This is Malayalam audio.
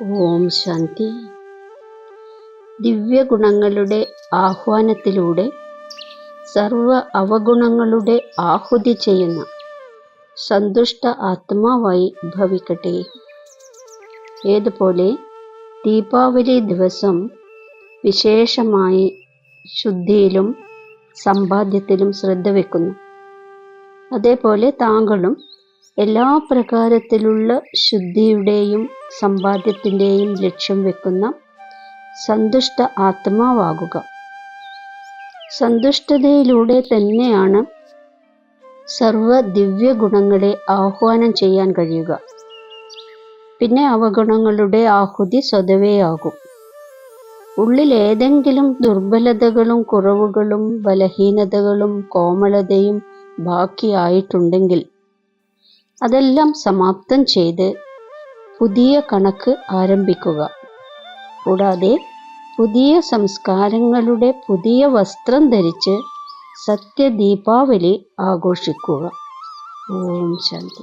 ഓം ശാന്തി. ദിവ്യഗുണങ്ങളുടെ ആഹ്വാനത്തിലൂടെ സർവ അവഗുണങ്ങളുടെ ആഹുതി ചെയ്യുന്ന സന്തുഷ്ട ആത്മാവായി ഭവിക്കട്ടെ. ഏതുപോലെ ദീപാവലി ദിവസം വിശേഷമായി ശുദ്ധിയിലും സമ്പാദ്യത്തിലും ശ്രദ്ധ വെക്കുന്നു അതേപോലെ താങ്കളും എല്ലാ പ്രകാരത്തിലുള്ള ശുദ്ധിയുടെയും സമ്പാദ്യത്തിന്റെയും ലക്ഷ്യം വെക്കുന്ന സന്തുഷ്ട ആത്മാവാകുക. സന്തുഷ്ടതയിലൂടെ തന്നെയാണ് സർവ ദിവ്യ ഗുണങ്ങളെ ആഹ്വാനം ചെയ്യാൻ കഴിയുക. പിന്നെ അവഗുണങ്ങളുടെ ആഹുതി സ്വതവേയാകും. ഉള്ളിൽ ഏതെങ്കിലും ദുർബലതകളും കുറവുകളും ബലഹീനതകളും കോമളതയും ബാക്കിയായിട്ടുണ്ടെങ്കിൽ അതെല്ലാം സമാപ്തം ചെയ്ത് പുതിയ കണക്ക് ആരംഭിക്കുക. കൂടാതെ പുതിയ സംസ്കാരങ്ങളുടെ പുതിയ വസ്ത്രം ധരിച്ച് സത്യദീപാവലി ആഘോഷിക്കുക. ഓം ശാന്തി.